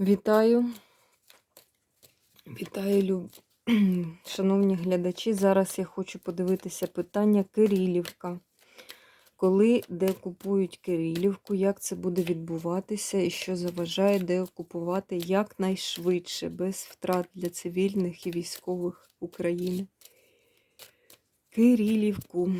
Вітаю. Вітаю, люб... шановні глядачі. Зараз я хочу подивитися питання Кирилівка. Коли деокупують Кирилівку, як це буде відбуватися і що заважає деокупувати якнайшвидше, без втрат для цивільних і військових України? Кирилівку.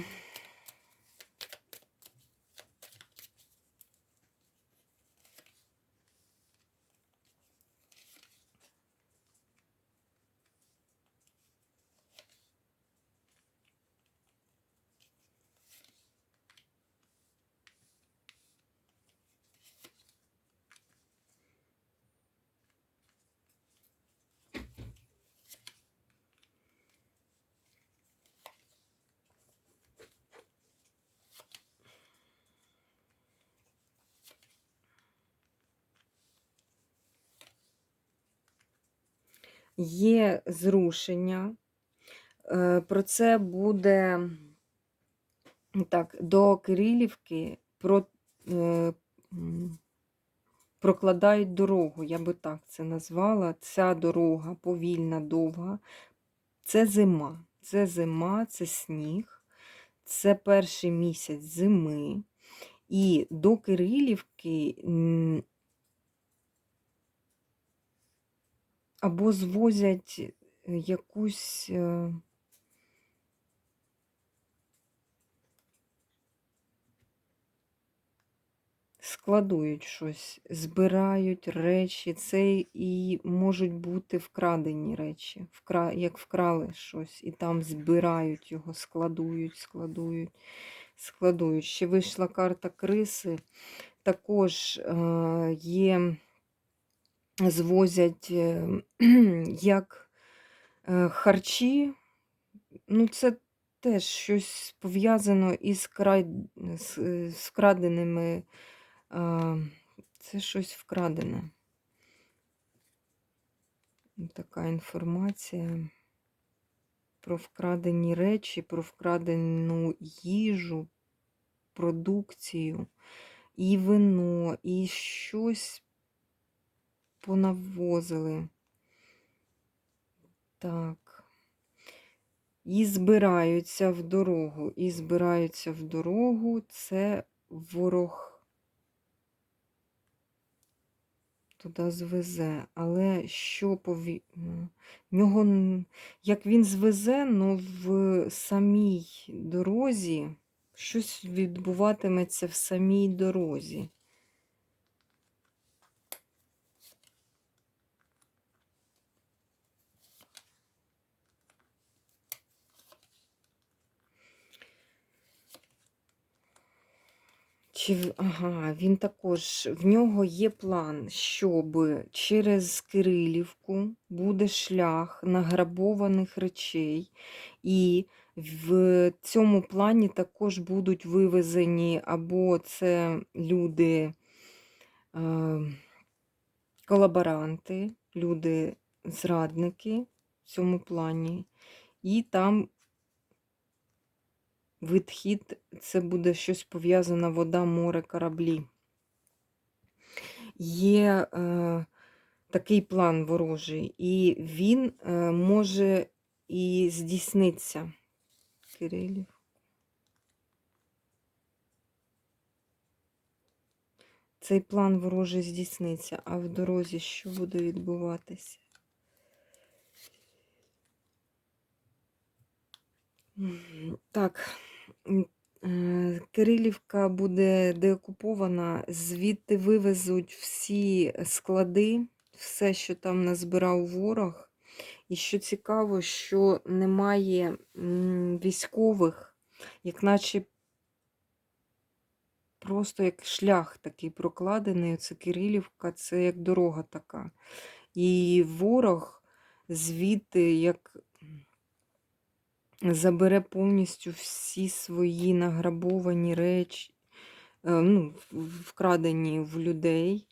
Є зрушення. Е, Про це буде так, до Кирилівки про, е, прокладають дорогу, я би так це назвала. Ця дорога повільна, довга. Це зима. Це зима, це сніг, це перший місяць зими. І до Кирилівки або звозять якусь. е, Складують щось, збирають речі, це і можуть бути вкрадені речі, вкра... як вкрали щось, і там збирають його, складують, складують, складують. Ще вийшла карта криси, також е, є, звозять е, як е, харчі, ну це теж щось пов'язано із з, вкраденими. Це щось вкрадене. Така інформація про вкрадені речі, про вкрадену їжу, продукцію, і вино, і щось понавозили. Так. І збираються в дорогу. І збираються в дорогу. Це ворог. туди звезе. Але що пові... в нього, як він звезе, ну в самій дорозі щось відбуватиметься в самій дорозі. Чи, ага, він також, в нього є план, щоб через Кирилівку буде шлях награбованих речей, і в цьому плані також будуть вивезені або це люди, е, колаборанти, люди-зрадники в цьому плані, і там Відхід це буде щось пов'язане вода, море, кораблі. Є е, такий план ворожий, і він е, може і здійсниться. Кирилів. Цей план ворожий здійсниться, а в дорозі що буде відбуватися? Так, Кирилівка буде деокупована, звідти вивезуть всі склади, все, що там назбирав ворог. І що цікаво, що немає військових, як наче просто як шлях такий прокладений. Це Кирилівка, це як дорога така. І ворог звідти, як забере повністю всі свої награбовані речі, е, ну, вкрадені в людей,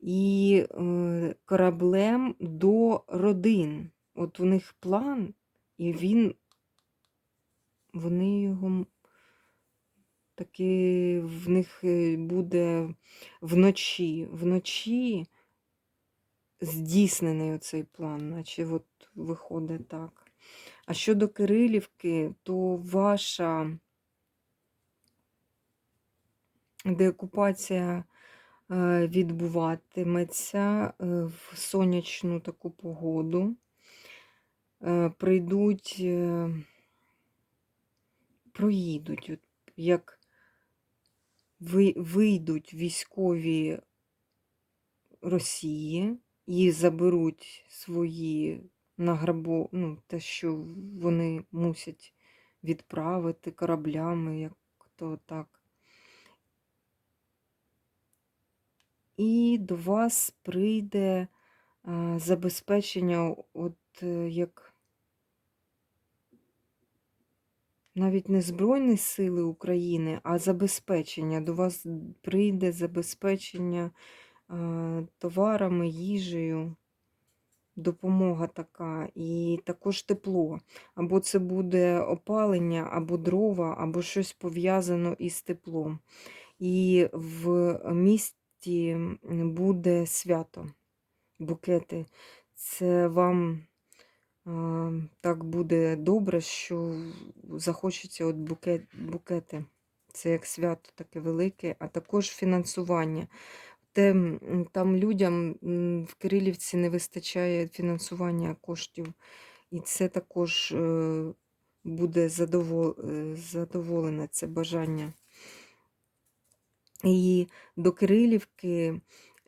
і е, кораблем до родин. От у них план, і він, вони його таки в них е, буде вночі. Вночі здійснений оцей план, наче от виходить так. А щодо Кирилівки, то ваша деокупація е, відбуватиметься е, в сонячну таку погоду. Е, Прийдуть, проїдуть, от як вийдуть військові Росії і заберуть свої награбо, ну, те, що вони мусять відправити кораблями, як то так. І до вас прийде забезпечення, от е, як навіть не Збройні Сили України, а забезпечення. До вас прийде забезпечення товарами, їжею, допомога така, і також тепло. Або це буде опалення, або дрова, або щось пов'язано із теплом. І в місті буде свято, букети. Це вам так буде добре, що захочеться от букет, букети. Це як свято таке велике, а також фінансування. М, там людям в Кирилівці не вистачає фінансування коштів, і це також е, буде е, задоволене це бажання. І до Кирилівки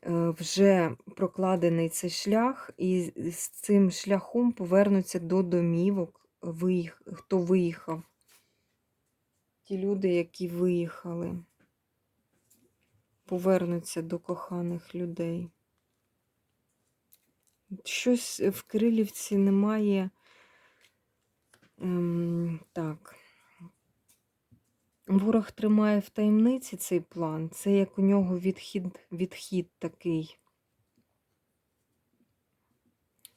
е, вже прокладений цей шлях, і з цим шляхом повернуться до домівок, хто виїхав. Ті люди, які виїхали, повернуться до коханих людей. Щось в Кирилівці немає. Ем, так. Ворог тримає в таємниці цей план. Це як у нього відхід, відхід такий.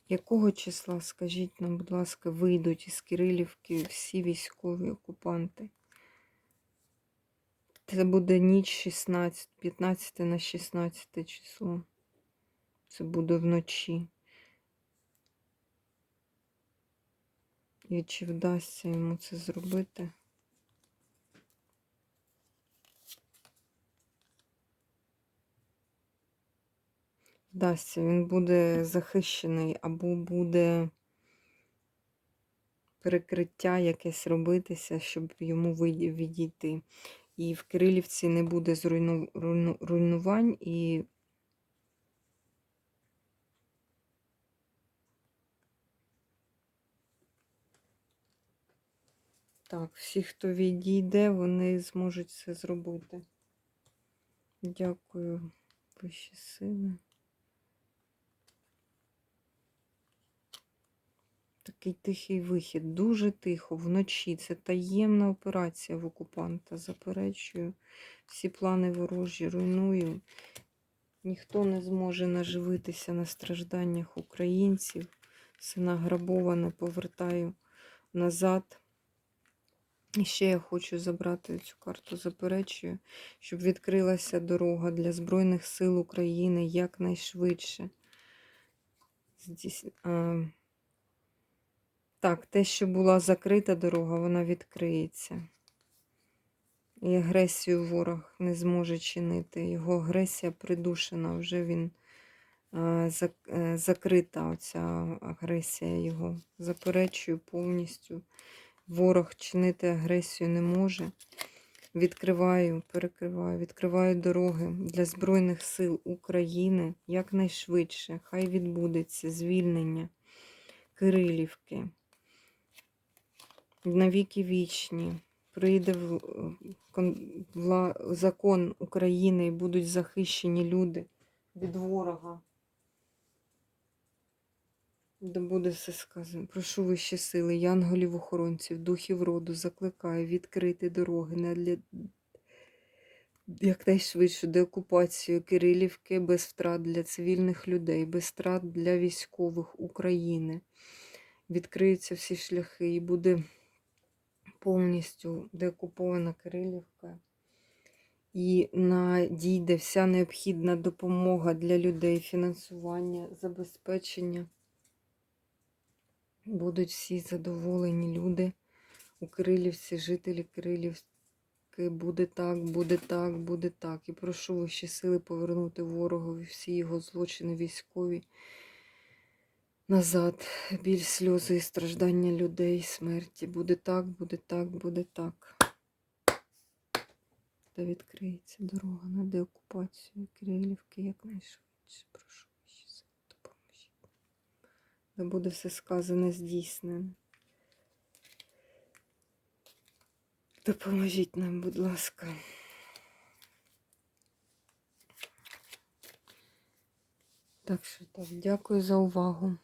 Якого числа, скажіть нам, будь ласка, вийдуть із Кирилівки всі військові окупанти? Це буде ніч 16, 15 на 16 число. Це буде вночі. І чи вдасться йому це зробити? Вдасться, він буде захищений або буде перекриття якесь робитися, щоб йому відійти. І в Кирилівці не буде зруйну... руйну- руйнувань і так, всі, хто відійде, вони зможуть це зробити. Дякую, вищі сили. Такий тихий вихід, дуже тихо, вночі. Це таємна операція в окупанта. Заперечую. Всі плани ворожі руйную. Ніхто не зможе наживитися на стражданнях українців. Все награбоване повертаю назад. І ще я хочу забрати цю карту, заперечую, щоб відкрилася дорога для Збройних сил України якнайшвидше. Здійс... А... Так, те, що була закрита дорога, вона відкриється. І агресію ворог не зможе чинити. Його агресія придушена, вже він е, е, закрита, оця агресія його. Заперечую повністю. Ворог чинити агресію не може. Відкриваю, перекриваю, відкриваю дороги для Збройних сил України якнайшвидше. Хай відбудеться звільнення Кирилівки. Навіки вічні. Прийде закон України і будуть захищені люди від ворога. Да буде все сказано. Прошу вищі сили, янголів охоронців, духів роду, закликаю відкрити дороги не для якнайшвидше деокупацію Кирилівки без втрат для цивільних людей, без втрат для військових України. Відкриються всі шляхи і буде повністю деокупована Кирилівка. і надійде вся необхідна допомога для людей, фінансування, забезпечення. Будуть всі задоволені люди у Кирилівці, жителі Кирилівки. Буде так, буде так, буде так. І прошу вищі сили повернути ворогові всі його злочини військові назад. Біль, сльози і страждання людей, смерті. Буде так, буде так, буде так. Та відкриється дорога на деокупацію Кирилівки якнайшвидше. Прошу сили, допоможіть. Да буде все сказане здійснене. Допоможіть нам, будь ласка. Так що так, дякую за увагу.